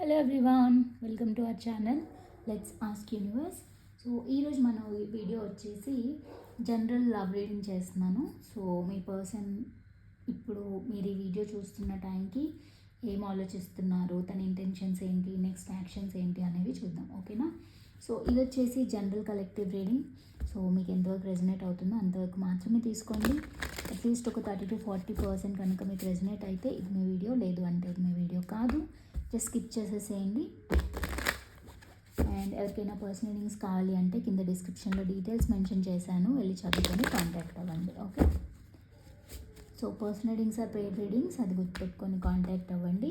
Hello everyone welcome to our channel let's ask universe so ఈరోజు మన video వచ్చేసి general love reading చేస్తున్నాను. So మీ పర్సన్ ఇప్పుడు మీరు ఈ వీడియో చూస్తున్న టైంకి ఏం ఆలోచిస్తున్నారు? తన ఇంటెన్షన్స్ ఏంటి? నెక్స్ట్ యాక్షన్స్ ఏంటి? అనేవి చూద్దాం. ఓకేనా సో ఇది వచ్చేసి జనరల్ కలెక్టివ్ రీడింగ్ సో మీకు ఎంతవరకు రెజనేట్ అవుతుందో అంతవరకు మాత్రమే తీసుకోండి. అట్లీస్ట్ ఒక థర్టీ టు ఫార్టీ పర్సెంట్ కనుక మీకు రెజనేట్ అయితే ఇది మీ వీడియో లేదు అంటే ఇది మీ వీడియో కాదు. జస్ట్ స్కిప్ చేసేసేయండి. అండ్ ఎవరికైనా పర్సనల్ రీడింగ్స్ కావాలి అంటే కింద డిస్క్రిప్షన్లో డీటెయిల్స్ మెన్షన్ చేశాను. వెళ్ళి చదువుకొని కాంటాక్ట్ అవ్వండి. Okay so personal readings are paid readings అది గుర్తుపెట్టుకొని కాంటాక్ట్ అవ్వండి.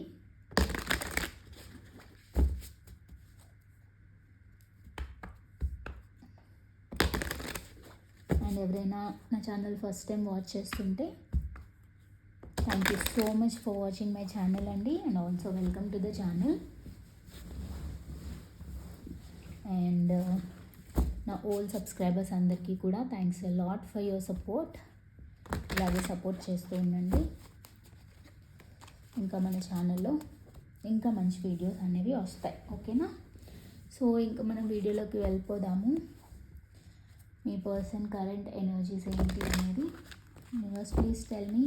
అండ్ ఎవరైనా నా ఛానల్ ఫస్ట్ టైం వాచ్ చేస్తుంటే thank you so much for watching my channel అండి. And also welcome to the channel and నా ఓల్డ్ సబ్స్క్రైబర్స్ అందరికీ కూడా thanks a lot for your support ఇలాగే సపోర్ట్ చేస్తూ ఉండండి. ఇంకా మన ఛానల్లో ఇంకా మంచి వీడియోస్ అనేవి వస్తాయి. ఓకేనా సో ఇంకా మనం వీడియోలోకి వెళ్ళిపోదాము. మీ పర్సన్ కరెంట్ ఎనర్జీస్ ఏంటి అనేది? ప్లీజ్ టెల్ మీ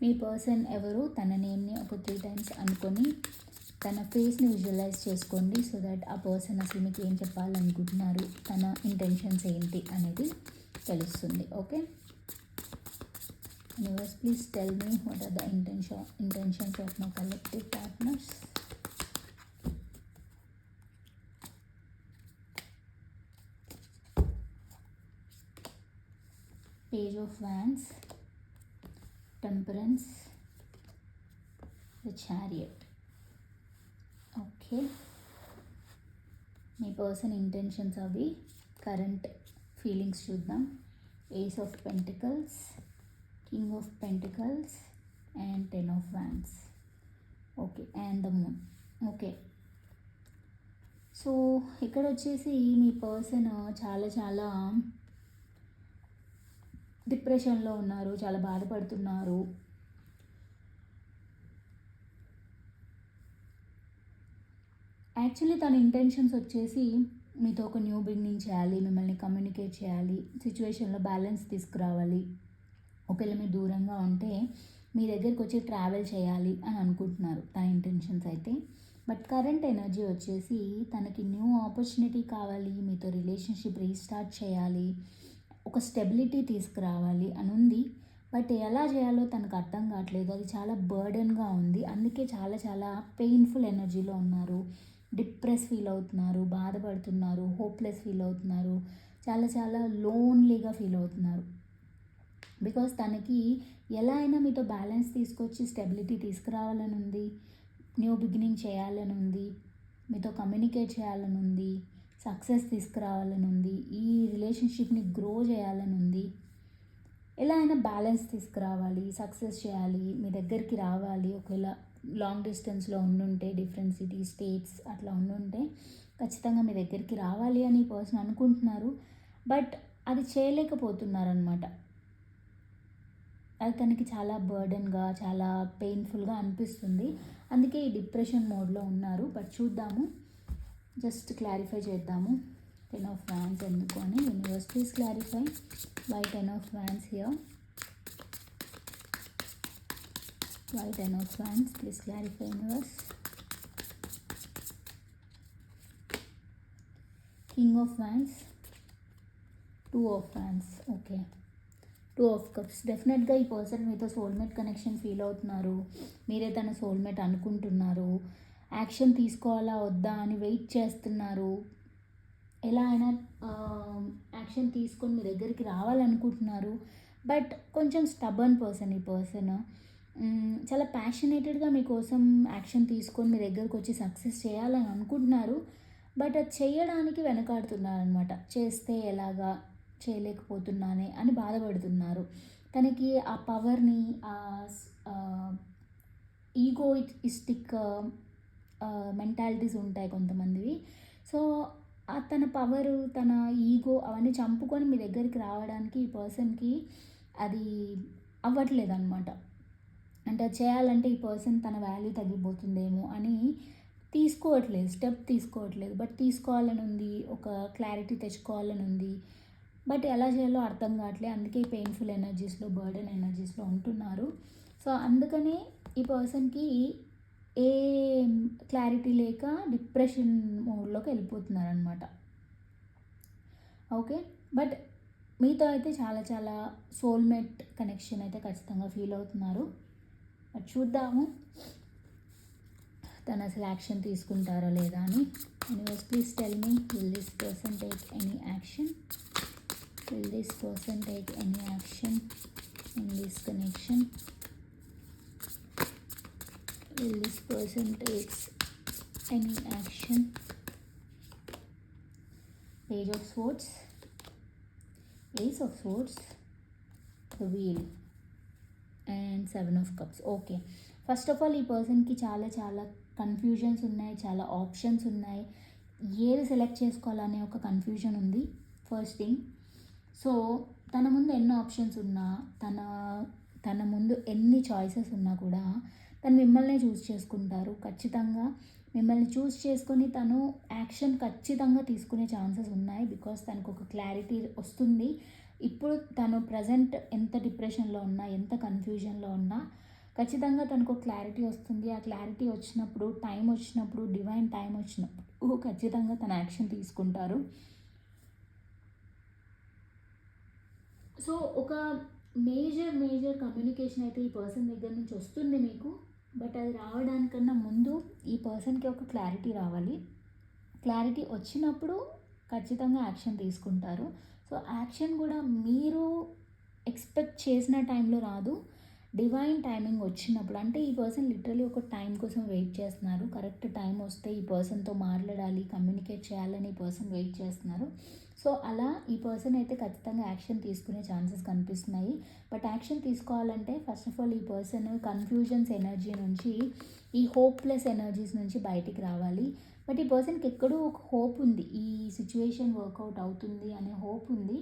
మీ పర్సన్ ఎవరు? తన నేమ్ని ఒక త్రీ టైమ్స్ అనుకొని తన ఫేస్ని విజువలైజ్ చేసుకోండి సో దట్ ఆ పర్సన్ అసలు మీకు ఏం చెప్పాలనుకుంటున్నారు? తన ఇంటెన్షన్స్ ఏంటి అనేది తెలుస్తుంది. Okay? Universe please tell me what are the intention intentions of my collective partners page of wands temperance. The chariot. Okay me person intentions అవి కరెంట్ ఫీలింగ్స్ చూద్దాం. Ace of pentacles king of pentacles and ten of wands okay and the moon okay so ఇక్కడ వచ్చేసి మీ person చాలా చాలా డిప్రెషన్లో ఉన్నారు చాలా బాధపడుతున్నారు. యాక్చువల్లీ తన ఇంటెన్షన్స్ వచ్చేసి మీతో ఒక న్యూ బిగినింగ్ చేయాలి మిమ్మల్ని కమ్యూనికేట్ చేయాలి సిచ్యువేషన్లో బ్యాలెన్స్ తీసుకురావాలి. ఒకవేళ మీరు దూరంగా ఉంటే మీ దగ్గరికి వచ్చి ట్రావెల్ చేయాలి అని అనుకుంటున్నారు తన ఇంటెన్షన్స్ అయితే. బట్ కరెంట్ ఎనర్జీ వచ్చేసి తనకి న్యూ ఆపర్చునిటీ కావాలి మీతో రిలేషన్షిప్ రీస్టార్ట్ చేయాలి ఒక స్టెబిలిటీ తీసుకురావాలి అని ఉంది బట్ ఎలా చేయాలో తనకు అర్థం కావట్లేదు. అది చాలా బర్డెన్గా ఉంది. అందుకే చాలా చాలా పెయిన్ఫుల్ ఎనర్జీలో ఉన్నారు. డిప్రెస్ ఫీల్ అవుతున్నారు. బాధపడుతున్నారు. హోప్లెస్ ఫీల్ అవుతున్నారు. చాలా చాలా లోన్లీగా ఫీల్ అవుతున్నారు. బికాస్ తనకి ఎలా అయినా మీతో బ్యాలెన్స్ తీసుకొచ్చి స్టెబిలిటీ తీసుకురావాలని ఉంది న్యూ బిగినింగ్ చేయాలని ఉంది మీతో కమ్యూనికేట్ చేయాలని ఉంది సక్సెస్ తీసుకురావాలని ఉంది. ఈ రిలేషన్షిప్ని గ్రో చేయాలని ఉంది. ఎలా అయినా బ్యాలెన్స్ తీసుకురావాలి సక్సెస్ చేయాలి మీ దగ్గరికి రావాలి. ఒకవేళ లాంగ్ డిస్టెన్స్లో ఉండుంటే డిఫరెంట్ సిటీ స్టేట్స్ అట్లా ఉండుంటే ఖచ్చితంగా మీ దగ్గరికి రావాలి అని పర్సన్ అనుకుంటున్నారు. బట్ అది చేయలేకపోతున్నారు అనమాట అది తనకి చాలా బర్డన్గా చాలా పెయిన్ఫుల్గా అనిపిస్తుంది. అందుకే ఈ డిప్రెషన్ మోడ్లో ఉన్నారు. బట్ చూద్దాము. జస్ట్ క్లారిఫై చేద్దాము. టెన్ ఆఫ్ వ్యాన్స్ ఎందుకు అని universe please clarify by ten of wands here by ten of wands please clarify universe king of wands two of wands okay two of cups డెఫినెట్గా ఈ person మీతో soulmate connection feel అవుతున్నారు. మీరే తన soulmate అనుకుంటున్నారు. Action తీసుకోవాలా వద్దా అని వెయిట్ చేస్తున్నారు. ఎలా అయినా యాక్షన్ తీసుకొని మీ దగ్గరికి రావాలనుకుంటున్నారు. బట్ కొంచెం స్టబర్న్ పర్సన్ ఈ పర్సన్. చాలా ప్యాషనేటెడ్గా మీకోసం యాక్షన్ తీసుకొని మీ దగ్గరకు వచ్చి సక్సెస్ చేయాలని అనుకుంటున్నారు. బట్ అది చేయడానికి వెనకాడుతున్నారు అనమాట చేస్తే ఎలాగా చేయలేకపోతున్నానే అని బాధపడుతున్నారు. తనకి ఆ పవర్ని ఈగోయిస్టిక్ మెంటాలిటీస్ ఉంటాయి కొంతమందివి. సో తన పవరు తన ఈగో అవన్నీ చంపుకొని మీ దగ్గరికి రావడానికి ఈ పర్సన్కి అది అవ్వట్లేదు అనమాట అంటే అది చేయాలంటే ఈ పర్సన్ తన వాల్యూ తగ్గిపోతుందేమో అని తీసుకోవట్లేదు స్టెప్ తీసుకోవట్లేదు. బట్ తీసుకోవాలని ఉంది ఒక క్లారిటీ తెచ్చుకోవాలని ఉంది. బట్ ఎలా చేయాలో అర్థం కావట్లేదు. అందుకే పెయిన్ఫుల్ ఎనర్జీస్లో బర్డెన్ ఎనర్జీస్లో ఉంటున్నారు. సో అందుకనే ఈ పర్సన్కి ఏ క్లారిటీ లేక డిప్రెషన్ మోడ్లోకి వెళ్ళిపోతున్నారు అనమాట ఓకే బట్ మీతో అయితే చాలా చాలా సోల్మేట్ కనెక్షన్ అయితే ఖచ్చితంగా ఫీల్ అవుతున్నారు. బట్ చూద్దాము తను అసలు యాక్షన్ తీసుకుంటారా లేదా అని. Universe please tell me will this person take any action will this person take any action in this connection will this person takes any action. Page of swords. Ace of swords. The wheel. And seven of cups okay first of all ఈ పర్సన్కి చాలా చాలా confusions ఉన్నాయి చాలా options ఉన్నాయి. ఏది select చేసుకోవాలనే ఒక కన్ఫ్యూజన్ ఉంది. ఫస్ట్ థింగ్ సో తన ముందు ఎన్నో ఆప్షన్స్ ఉన్నా తన తన ముందు ఎన్ని చాయిసెస్ ఉన్నా కూడా తను మిమ్మల్ని చూస్ చేసుకుంటారు. ఖచ్చితంగా మిమ్మల్ని చూస్ చేసుకొని తను యాక్షన్ ఖచ్చితంగా తీసుకునే ఛాన్సెస్ ఉన్నాయి. బికాస్ తనకు ఒక క్లారిటీ వస్తుంది. ఇప్పుడు తను ప్రజెంట్ ఎంత డిప్రెషన్లో ఉన్నా ఎంత కన్ఫ్యూజన్లో ఉన్నా ఖచ్చితంగా తనకు క్లారిటీ వస్తుంది. ఆ క్లారిటీ వచ్చినప్పుడు టైం వచ్చినప్పుడు డివైన్ టైం వచ్చినప్పుడు ఖచ్చితంగా తన యాక్షన్ తీసుకుంటారు. సో ఒక మేజర్ మేజర్ కమ్యూనికేషన్ అయితే ఈ పర్సన్ దగ్గర నుంచి వస్తుంది మీకు. బట్ అది రావడానికన్నా ముందు ఈ పర్సన్కి ఒక క్లారిటీ రావాలి. క్లారిటీ వచ్చినప్పుడు ఖచ్చితంగా యాక్షన్ తీసుకుంటారు. సో యాక్షన్ కూడా మీరు ఎక్స్పెక్ట్ చేసిన టైంలో రాదు. డివైన్ టైమింగ్ వచ్చినప్పుడు అంటే ఈ పర్సన్ లిటరలీ ఒక టైం కోసం వెయిట్ చేస్తున్నారు. కరెక్ట్ టైం వస్తే ఈ పర్సన్తో మాట్లాడాలి కమ్యూనికేట్ చేయాలని ఈ పర్సన్ వెయిట్ చేస్తున్నారు. సో అలా ఈ పర్సన్ అయితే ఖచ్చితంగా యాక్షన్ తీసుకునే ఛాన్సెస్ కనిపిస్తున్నాయి. బట్ యాక్షన్ తీసుకోవాలంటే ఫస్ట్ ఆఫ్ ఆల్ ఈ పర్సన్ కన్ఫ్యూజన్స్ ఎనర్జీ నుంచి ఈ హోప్లెస్ ఎనర్జీస్ నుంచి బయటికి రావాలి. బట్ ఈ పర్సన్కి ఎక్కడో ఒక హోప్ ఉంది. ఈ సిచ్యువేషన్ వర్కౌట్ అవుతుంది అనే హోప్ ఉంది.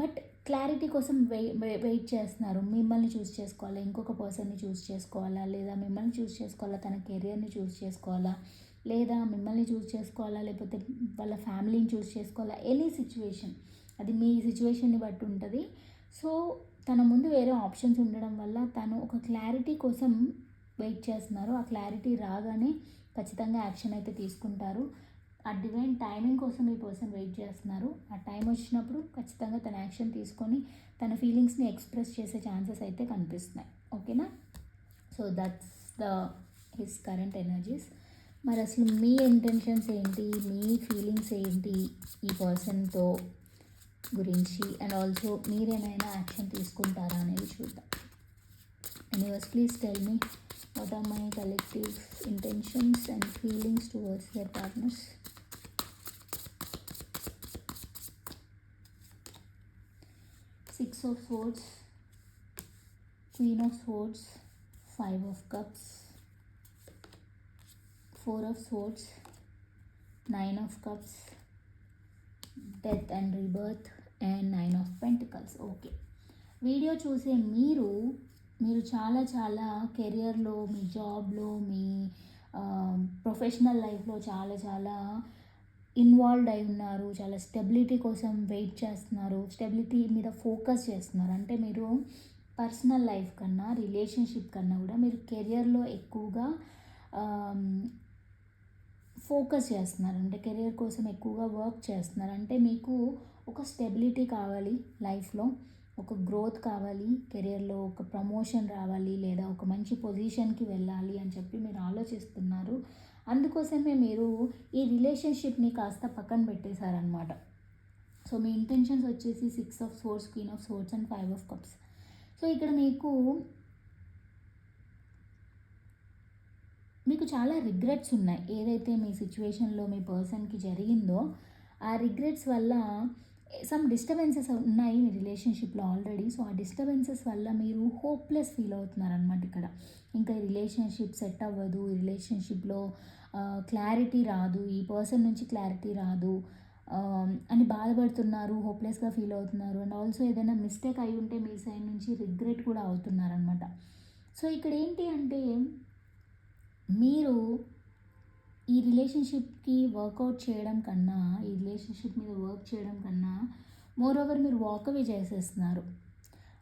బట్ క్లారిటీ కోసం వెయి వెయిట్ చేస్తున్నారు. మిమ్మల్ని చూస్ చేసుకోవాలా? ఇంకొక పర్సన్ని చూస్ చేసుకోవాలా? లేదా మిమ్మల్ని చూస్ చేసుకోవాలా? తన కెరియర్ని చూస్ చేసుకోవాలా? లేదా మిమ్మల్ని చూస్ చేసుకోవాలా? లేకపోతే వాళ్ళ ఫ్యామిలీని చూస్ చేసుకోవాలా? ఎనీ సిచ్యువేషన్ అది మీ సిచ్యువేషన్ని బట్టి ఉంటుంది. సో తన ముందు వేరే ఆప్షన్స్ ఉండడం వల్ల తను ఒక క్లారిటీ కోసం వెయిట్ చేస్తున్నారు. ఆ క్లారిటీ రాగానే ఖచ్చితంగా యాక్షన్ అయితే తీసుకుంటారు. ఆ డివైన్ టైమింగ్ కోసం ఈ పర్సన్ వెయిట్ చేస్తున్నారు. ఆ టైం వచ్చినప్పుడు ఖచ్చితంగా తన యాక్షన్ తీసుకొని తన ఫీలింగ్స్ని ఎక్స్ప్రెస్ చేసే ఛాన్సెస్ అయితే కనిపిస్తున్నాయి. ఓకేనా so that's the his current energies మరి అసలు మీ ఇంటెన్షన్స్ ఏంటి? మీ ఫీలింగ్స్ ఏంటి? ఈ పర్సన్తో గురించి అండ్ ఆల్సో మీరేమైనా యాక్షన్ తీసుకుంటారా అనేది చూద్దాం. Universe please tell me what are my collective intentions and feelings towards their partners six of swords queen of swords five of cups four of swords nine of cups death and rebirth and nine of pentacles okay video చూసే మీరు మీరు చాలా చాలా కెరియర్లో మీ జాబ్లో మీ professional లైఫ్లో చాలా చాలా ఇన్వాల్వ్ అయి ఉన్నారు చాలా స్టెబిలిటీ కోసం వెయిట్ చేస్తున్నారు స్టెబిలిటీ మీద ఫోకస్ చేస్తున్నారు. అంటే మీరు పర్సనల్ లైఫ్ కన్నా రిలేషన్షిప్ కన్నా కూడా మీరు కెరియర్లో ఎక్కువగా ఫోకస్ చేస్తున్నారు. అంటే కెరియర్ కోసం ఎక్కువగా వర్క్ చేస్తున్నారు. అంటే మీకు ఒక స్టెబిలిటీ కావాలి లైఫ్లో ఒక గ్రోత్ కావాలి కెరియర్లో ఒక ప్రమోషన్ రావాలి లేదా ఒక మంచి పొజిషన్కి వెళ్ళాలి అని చెప్పి మీరు ఆలోచిస్తున్నారు. అందుకోసమే మీరు ఈ రిలేషన్షిప్ని కాస్త పక్కన పెట్టేశారనమాట సో మీ ఇంటెన్షన్స్ వచ్చేసి six of swords queen of swords and five of cups. So ఇక్కడ మీకు మీకు చాలా రిగ్రెట్స్ ఉన్నాయి. ఏదైతే మీ సిచ్యువేషన్లో మీ పర్సన్కి జరిగిందో ఆ రిగ్రెట్స్ వల్ల సమ్ డిస్టర్బెన్సెస్ ఉన్నాయి మీ రిలేషన్షిప్లో ఆల్రెడీ. సో ఆ డిస్టర్బెన్సెస్ వల్ల మీరు హోప్లెస్ ఫీల్ అవుతున్నారనమాట ఇక్కడ. ఇంకా ఈ రిలేషన్షిప్ సెట్ అవ్వదు ఈ రిలేషన్షిప్లో క్లారిటీ రాదు ఈ పర్సన్ నుంచి క్లారిటీ రాదు అని బాధపడుతున్నారు హోప్లెస్గా ఫీల్ అవుతున్నారు. అండ్ ఆల్సో ఏదైనా మిస్టేక్ అయి ఉంటే మీ సైడ్ నుంచి రిగ్రెట్ కూడా అవుతున్నారనమాట సో ఇక్కడ ఏంటి అంటే మీరు ఈ రిలేషన్షిప్కి వర్కౌట్ చేయడం కన్నా ఈ రిలేషన్షిప్ మీద వర్క్ చేయడం కన్నా మోర్ ఓవర్ మీరు వాక్ అవే చేసేస్తున్నారు.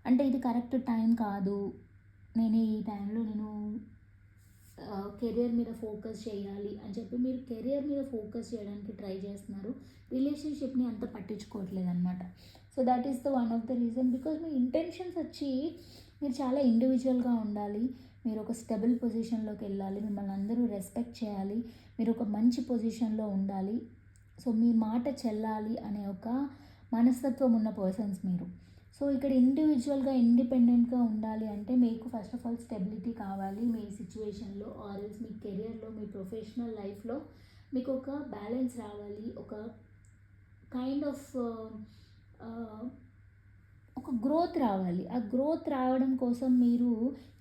అంటే ఇది కరెక్ట్ టైం కాదు. నేను ఈ టైంలో నేను కెరియర్ మీద ఫోకస్ చేయాలి అని చెప్పి మీరు కెరియర్ మీద ఫోకస్ చేయడానికి ట్రై చేస్తున్నారు. రిలేషన్షిప్ని అంత పట్టించుకోవట్లేదు అనమాట so that is the one of the reason because me intentions వచ్చి మీరు చాలా ఇండివిజువల్గా ఉండాలి. మీరు ఒక స్టెబుల్ పొజిషన్లోకి వెళ్ళాలి. మిమ్మల్ని అందరూ రెస్పెక్ట్ చేయాలి. మీరు ఒక మంచి పొజిషన్లో ఉండాలి. సో మీ మాట చెల్లాలి అనే ఒక మనస్తత్వం ఉన్న పర్సన్స్ మీరు. సో ఇక్కడ ఇండివిజువల్గా ఇండిపెండెంట్గా ఉండాలి అంటే మీకు ఫస్ట్ ఆఫ్ ఆల్ స్టెబిలిటీ కావాలి. మీ సిచ్యువేషన్లో ఆర్ఎల్స్ మీ కెరియర్లో మీ ప్రొఫెషనల్ లైఫ్లో మీకు ఒక బ్యాలెన్స్ రావాలి. ఒక కైండ్ ఆఫ్ ఒక గ్రోత్ రావాలి. ఆ గ్రోత్ రావడం కోసం మీరు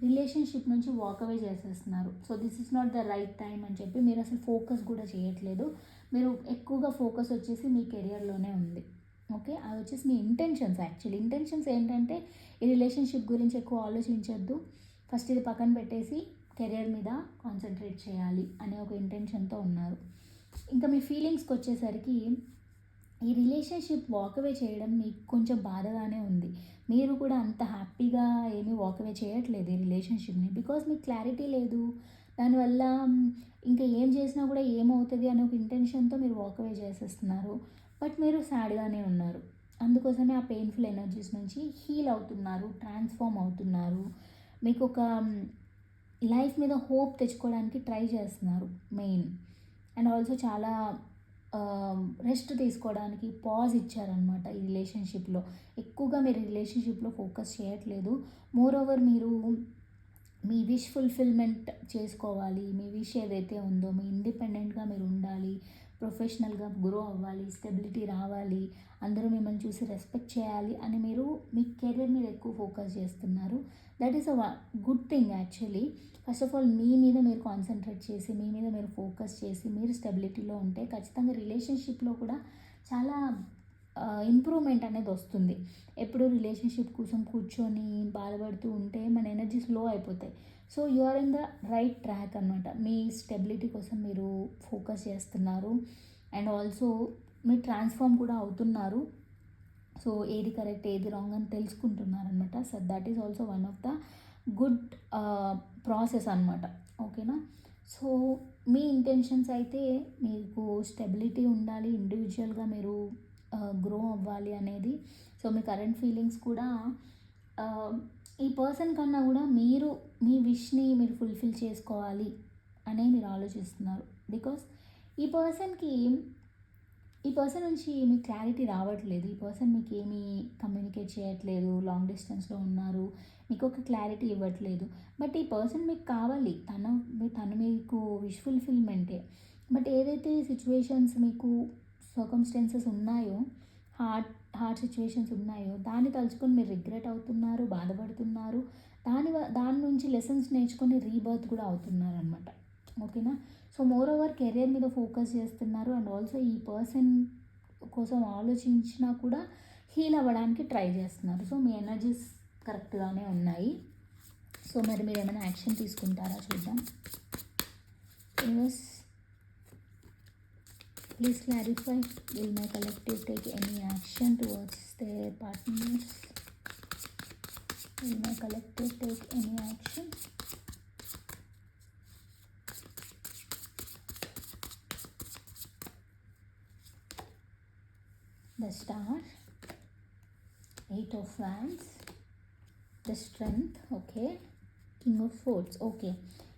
రిలేషన్షిప్ నుంచి వాక్ అవే చేసేస్తున్నారు. So this is not the right time అని చెప్పి మీరు అసలు ఫోకస్ కూడా చేయట్లేదు. మీరు ఎక్కువగా ఫోకస్ వచ్చేసి మీ కెరియర్లోనే ఉంది. ఓకే? అది వచ్చేసి మీ ఇంటెన్షన్స్ యాక్చువల్లీ ఇంటెన్షన్స్ ఏంటంటే ఈ రిలేషన్షిప్ గురించి ఎక్కువ ఆలోచించొద్దు. ఫస్ట్ ఇది పక్కన పెట్టేసి కెరియర్ మీద కాన్సన్ట్రేట్ చేయాలి అనే ఒక ఇంటెన్షన్తో ఉన్నారు. ఇంకా మీ ఫీలింగ్స్కి వచ్చేసరికి ఈ రిలేషన్షిప్ వాకవే చేయడం మీకు కొంచెం బాధగానే ఉంది. మీరు కూడా అంత హ్యాపీగా ఏమీ వాకవే చేయట్లేదు ఈ రిలేషన్షిప్ని బికాజ్ మీకు క్లారిటీ లేదు. దానివల్ల ఇంకా ఏం చేసినా కూడా ఏమవుతుంది అనే ఒక ఇంటెన్షన్తో మీరు వాకవే చేసేస్తున్నారు. బట్ మీరు సాడ్గానే ఉన్నారు. అందుకోసమే ఆ పెయిన్ఫుల్ ఎనర్జీస్ నుంచి హీల్ అవుతున్నారు ట్రాన్స్ఫార్మ్ అవుతున్నారు. మీకు ఒక లైఫ్ మీద హోప్ తెచ్చుకోవడానికి ట్రై చేస్తున్నారు మెయిన్ అండ్ ఆల్సో చాలా రెస్ట్ తీసుకోవడానికి పాజ్ ఇచ్చారనమాట ఈ రిలేషన్షిప్లో ఎక్కువగా మీరు రిలేషన్షిప్లో ఫోకస్ చేయట్లేదు. మోర్ ఓవర్ మీరు మీ విష్ ఫుల్ఫిల్మెంట్ చేసుకోవాలి. మీ విష్ ఏదైతే ఉందో మీ ఇండిపెండెంట్గా మీరు ఉండాలి. ప్రొఫెషనల్గా గ్రో అవ్వాలి స్టెబిలిటీ రావాలి అందరూ మిమ్మల్ని చూసి రెస్పెక్ట్ చేయాలి అని మీరు మీ కెరీర్ మీద ఎక్కువ ఫోకస్ చేస్తున్నారు. That is a good thing actually first of all మీ మీద మీరు కాన్సన్ట్రేట్ చేసి మీ మీద మీరు ఫోకస్ చేసి మీరు స్టెబిలిటీలో ఉంటే ఖచ్చితంగా రిలేషన్షిప్లో కూడా చాలా ఇంప్రూవ్మెంట్ అనేది వస్తుంది. ఎప్పుడు రిలేషన్షిప్ కోసం కూర్చొని బాధపడుతూ ఉంటే మన ఎనర్జీస్లో అయిపోతాయి. So you are in the right track అనమాట మీ స్టెబిలిటీ కోసం మీరు ఫోకస్ చేస్తున్నారు. అండ్ ఆల్సో మీరు ట్రాన్స్ఫార్మ్ కూడా అవుతున్నారు. సో ఏది కరెక్ట్ ఏది రాంగ్ అని తెలుసుకుంటున్నారు అనమాట so that is also one of the good process అనమాట ఓకేనా? సో మీ ఇంటెన్షన్స్ అయితే మీకు స్టెబిలిటీ ఉండాలి ఇండివిజువల్గా మీరు గ్రో అవ్వాలి అనేది. సో మీ కరెంట్ ఫీలింగ్స్ కూడా ఈ పర్సన్ కన్నా కూడా మీరు మీ విష్ని మీరు ఫుల్ఫిల్ చేసుకోవాలి అనే మీరు ఆలోచిస్తున్నారు. బికాస్ ఈ పర్సన్కి ఈ పర్సన్ నుంచి మీ క్లారిటీ రావట్లేదు. ఈ పర్సన్ మీకు ఏమీ కమ్యూనికేట్ చేయట్లేదు లాంగ్ డిస్టెన్స్లో ఉన్నారు మీకు ఒక క్లారిటీ ఇవ్వట్లేదు. బట్ ఈ పర్సన్ మీకు కావాలి. తన తను మీకు విష్ ఫుల్ఫిల్మెంటే. బట్ ఏదైతే సిచ్యువేషన్స్ మీకు సర్కమ్స్టెన్సెస్ ఉన్నాయో హార్ట్ హార్డ్ సిచ్యువేషన్స్ ఉన్నాయో దాన్ని తలుచుకొని మీరు రిగ్రెట్ అవుతున్నారు బాధపడుతున్నారు దాని దాని నుంచి లెసన్స్ నేర్చుకొని రీబర్త్ కూడా అవుతున్నారు అనమాట ఓకేనా? సో మోర్ ఓవర్ కెరియర్ మీద ఫోకస్ చేస్తున్నారు అండ్ ఆల్సో ఈ పర్సన్ కోసం ఆలోచించినా కూడా హీల్ అవ్వడానికి ట్రై చేస్తున్నారు. సో మీ ఎనర్జీస్ కరెక్ట్గానే ఉన్నాయి. సో మరి మీరు ఏమైనా యాక్షన్ తీసుకుంటారా చూద్దాం. Please clarify, will my collective take any action towards their partners? Will my collective take any action? The star, eight of wands, the strength, okay, king of swords, okay.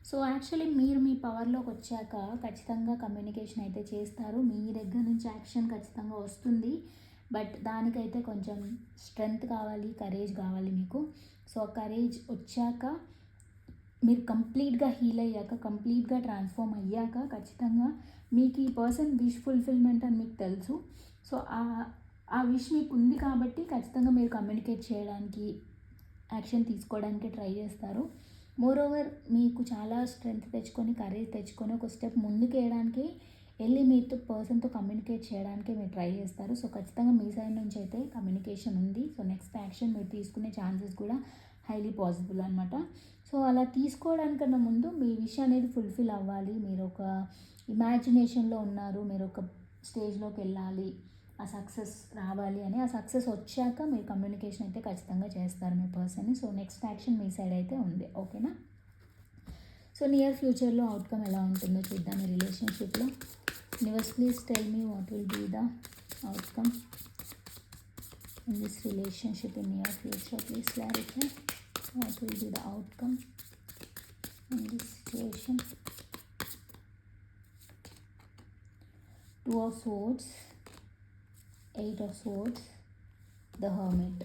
So actually మీరు మీ పవర్లోకి వచ్చాక ఖచ్చితంగా communication అయితే చేస్తారు. మీ దగ్గర నుంచి action ఖచ్చితంగా వస్తుంది. బట్ దానికైతే కొంచెం స్ట్రెంగ్త్ కావాలి కరేజ్ కావాలి మీకు. సో కరేజ్ వచ్చాక మీరు కంప్లీట్గా హీల్ అయ్యాక కంప్లీట్గా ట్రాన్స్ఫార్మ్ అయ్యాక ఖచ్చితంగా మీకు ఈ పర్సన్ విష్ ఫుల్ఫిల్మెంట్ అని మీకు తెలుసు. సో ఆ విష్ మీకు ఉంది కాబట్టి ఖచ్చితంగా మీరు కమ్యూనికేట్ చేయడానికి యాక్షన్ తీసుకోవడానికి ట్రై చేస్తారు. మోరోవర్ మీకు చాలా స్ట్రెంగ్త్ తెచ్చుకొని కరేజ్ తెచ్చుకొని ఒక స్టెప్ ముందుకు వేయడానికి వెళ్ళి మీతో పర్సన్తో కమ్యూనికేట్ చేయడానికి మీరు ట్రై చేస్తారు. సో ఖచ్చితంగా మీ సైడ్ నుంచి అయితే కమ్యూనికేషన్ ఉంది. సో నెక్స్ట్ యాక్షన్ మీరు తీసుకునే ఛాన్సెస్ కూడా హైలీ పాసిబుల్ అనమాట సో అలా తీసుకోవడానికన్నా ముందు మీ విషయం అనేది ఫుల్ఫిల్ అవ్వాలి. మీరు ఒక ఇమాజినేషన్లో ఉన్నారు. మీరు ఒక స్టేజ్లోకి వెళ్ళాలి. ఆ సక్సెస్ రావాలి అని ఆ సక్సెస్ వచ్చాక మీరు కమ్యూనికేషన్ అయితే ఖచ్చితంగా చేస్తారు మీ పర్సన్ని. సో నెక్స్ట్ యాక్షన్ మీ సైడ్ అయితే ఉంది. ఓకేనా? సో నియర్ ఫ్యూచర్లో అవుట్కమ్ ఎలా ఉంటుందో చూద్దాం ఈ రిలేషన్షిప్లో. Universe please tell me what will be the outcome in this relationship in near future. Please clarify what will be the outcome in this situation two of swords. Eight of swords the hermit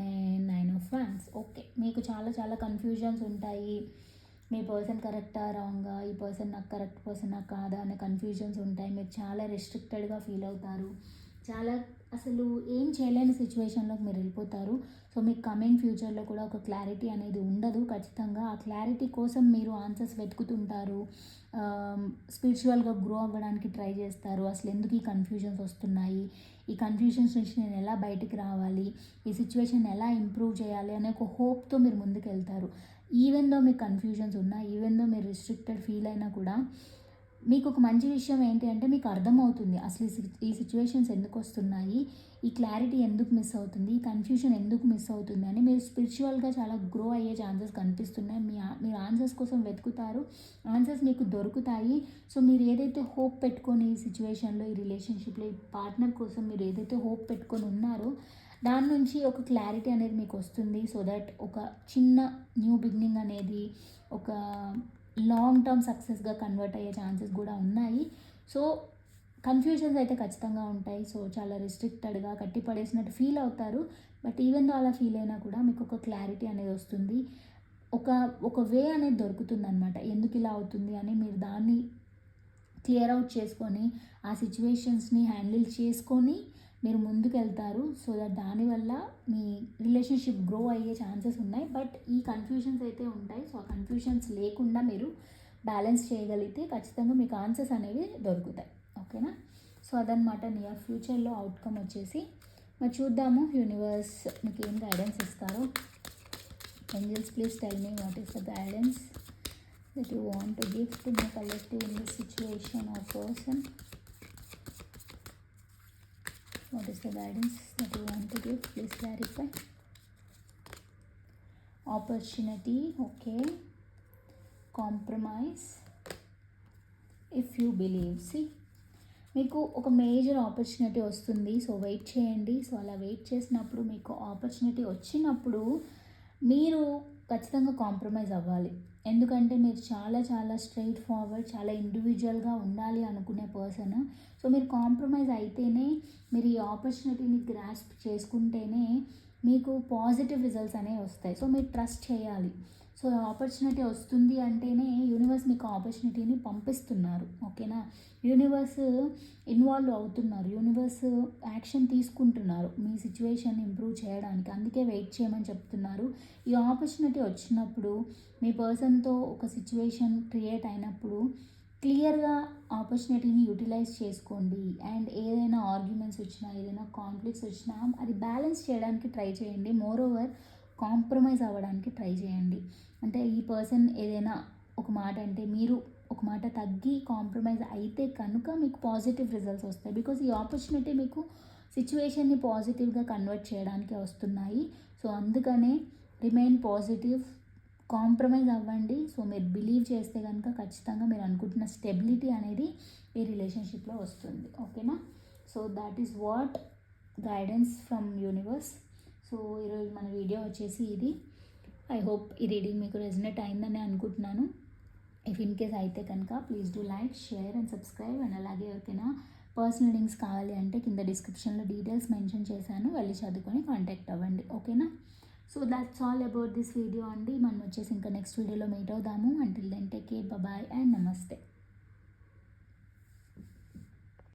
and nine of fans okay మీకు చాలా చాలా confusions ఉంటాయి. మీ person కరెక్టా రాంగా? ఈ person నాకు correct person నాకు కాదా అనే కన్ఫ్యూజన్స్ ఉంటాయి. మీరు చాలా రెస్ట్రిక్టెడ్గా ఫీల్ అవుతారు. చాలా అసలు ఏం చేయలేని సిచ్యువేషన్లోకి మీరు వెళ్ళిపోతారు. సో మీకు కమింగ్ ఫ్యూచర్లో కూడా ఒక క్లారిటీ అనేది ఉండదు ఖచ్చితంగా. ఆ క్లారిటీ కోసం మీరు ఆన్సర్స్ వెతుకుతుంటారు. స్పిరిచువల్గా గ్రో అవ్వడానికి ట్రై చేస్తారు. అసలు ఎందుకు ఈ కన్ఫ్యూజన్స్ వస్తున్నాయి? ఈ కన్ఫ్యూజన్స్ నుంచి నేను ఎలా బయటికి రావాలి? ఈ సిచ్యువేషన్ ఎలా ఇంప్రూవ్ చేయాలి? అనే ఒక హోప్తో మీరు ముందుకు వెళ్తారు ఈవెన్ దో మీకు కన్ఫ్యూజన్స్ ఉన్నా ఈవెన్ దో మీరు రిస్ట్రిక్టెడ్ ఫీల్ అయినా కూడా మీకు ఒక మంచి విషయం ఏంటి అంటే మీకు అర్థమవుతుంది. అసలు ఈ సిచ్యువేషన్స్ ఎందుకు వస్తున్నాయి? ఈ క్లారిటీ ఎందుకు మిస్ అవుతుంది? ఈ కన్ఫ్యూజన్ ఎందుకు మిస్ అవుతుంది? అని మీరు స్పిరిచువల్గా చాలా గ్రో అయ్యే ఛాన్సెస్ కనిపిస్తున్నాయి. మీ మీరు ఆన్సర్స్ కోసం వెతుకుతారు. ఆన్సర్స్ మీకు దొరుకుతాయి. సో మీరు ఏదైతే హోప్ పెట్టుకొని ఈ సిచ్యువేషన్లో ఈ రిలేషన్షిప్లో ఈ పార్ట్నర్ కోసం మీరు ఏదైతే హోప్ పెట్టుకొని ఉన్నారో దాని నుంచి ఒక క్లారిటీ అనేది మీకు వస్తుంది. సో దట్ ఒక చిన్న న్యూ బిగినింగ్ అనేది ఒక లాంగ్ టర్మ్ సక్సెస్గా కన్వర్ట్ అయ్యే ఛాన్సెస్ కూడా ఉన్నాయి. సో కన్ఫ్యూజన్స్ అయితే ఖచ్చితంగా ఉంటాయి. సో చాలా రిస్ట్రిక్టెడ్గా కట్టి పడేసినట్టు ఫీల్ అవుతారు. బట్ ఈవెన్ దో అలా ఫీల్ అయినా కూడా మీకు ఒక క్లారిటీ అనేది వస్తుంది. ఒక ఒక వే అనేది దొరుకుతుంది అనమాట ఎందుకు ఇలా అవుతుంది అని మీరు దాన్ని క్లియర్ అవుట్ చేసుకొని ఆ సిచ్యువేషన్స్ని హ్యాండిల్ చేసుకొని మీరు ముందుకు వెళ్తారు సో దట్ దానివల్ల మీ రిలేషన్షిప్ గ్రో అయ్యే ఛాన్సెస్ ఉన్నాయి. బట్ ఈ కన్ఫ్యూషన్స్ అయితే ఉంటాయి. సో ఆ కన్ఫ్యూషన్స్ లేకుండా మీరు బ్యాలెన్స్ చేయగలిగితే ఖచ్చితంగా మీకు ఆన్సర్స్ అనేవి దొరుకుతాయి. ఓకేనా? సో అదనమాట నియర్ ఫ్యూచర్లో అవుట్కమ్ వచ్చేసి. మరి చూద్దాము. యూనివర్స్ మీకు ఏం గైడెన్స్ ఇస్తారో. Angels please tell me what is the guidance that you want to gift to my collective in this situation or person what is the guidance that you want to give please clarify opportunity okay compromise if you believe see మీకు ఒక major opportunity వస్తుంది so wait చేయండి so అలా wait చేసినప్పుడు మీకు opportunity వచ్చినప్పుడు మీరు ఖచ్చితంగా కాంప్రమైజ్ అవ్వాలి ఎందుకంటే మీరు చాలా చాలా స్ట్రైట్ ఫార్వర్డ్ చాలా ఇండివిజువల్గా ఉండాలి అనుకునే పర్సన్ సో మీరు కాంప్రమైజ్ అయితేనే మీరు ఈ ఆపర్చునిటీని గ్రాస్ప్ చేసుకుంటేనే మీకు పాజిటివ్ రిజల్ట్స్ అనేవి వస్తాయి. సో మీరు ట్రస్ట్ చేయాలి. సో ఆపర్చునిటీ వస్తుంది అంటేనే యూనివర్స్ మీకు ఆపర్చునిటీని పంపిస్తున్నారు ఓకేనా? యూనివర్స్ ఇన్వాల్వ్ అవుతున్నారు యూనివర్స్ యాక్షన్ తీసుకుంటున్నారు మీ సిచ్యువేషన్ ఇంప్రూవ్ చేయడానికి. అందుకే వెయిట్ చేయమని చెప్తున్నారు. ఈ ఆపర్చునిటీ వచ్చినప్పుడు మీ పర్సన్తో ఒక సిచ్యువేషన్ క్రియేట్ అయినప్పుడు క్లియర్గా ఆపర్చునిటీని యూటిలైజ్ చేసుకోండి. అండ్ ఏదైనా ఆర్గ్యుమెంట్స్ వచ్చినా ఏదైనా కాన్ఫ్లిక్ట్స్ వచ్చినా అది బ్యాలెన్స్ చేయడానికి ట్రై చేయండి. మోర్ ఓవర్ కాంప్రమైజ్ అవ్వడానికి ట్రై చేయండి. అంటే ఈ పర్సన్ ఏదైనా ఒక మాట అంటే మీరు ఒక మాట తగ్గి కాంప్రమైజ్ అయితే కనుక మీకు పాజిటివ్ రిజల్ట్స్ వస్తాయి. బికాజ్ ఈ ఆపర్చునిటీ మీకు సిచ్యువేషన్ని పాజిటివ్గా కన్వర్ట్ చేయడానికి వస్తున్నాయి. సో అందుకనే రిమైన్ పాజిటివ్ కాంప్రమైజ్ అవ్వండి. సో మీరు బిలీవ్ చేస్తే కనుక ఖచ్చితంగా మీరు అనుకుంటున్న స్టెబిలిటీ అనేది ఈ రిలేషన్షిప్లో వస్తుంది. ఓకేనా? So that is what guidance from universe so ఈరోజు మన వీడియో వచ్చేసి ఇది. ఐ హోప్ ఈ రీడింగ్ మీకు రెజినేట్ అయిందని అనుకుంటున్నాను. ఇఫ్ ఇన్ కేస్ అయితే కనుక please do like share and subscribe and అలాగే ఎవరికైనా పర్సనల్ లింక్స్ కావాలి అంటే కింద డిస్క్రిప్షన్లో డీటెయిల్స్ మెన్షన్ చేశాను. వెళ్ళి చదువుకొని కాంటాక్ట్ అవ్వండి. ఓకేనా so that's all about this video అండి. మనం వచ్చేసి ఇంకా నెక్స్ట్ వీడియోలో మీట్ అవుదాము. Until then take care bye and నమస్తే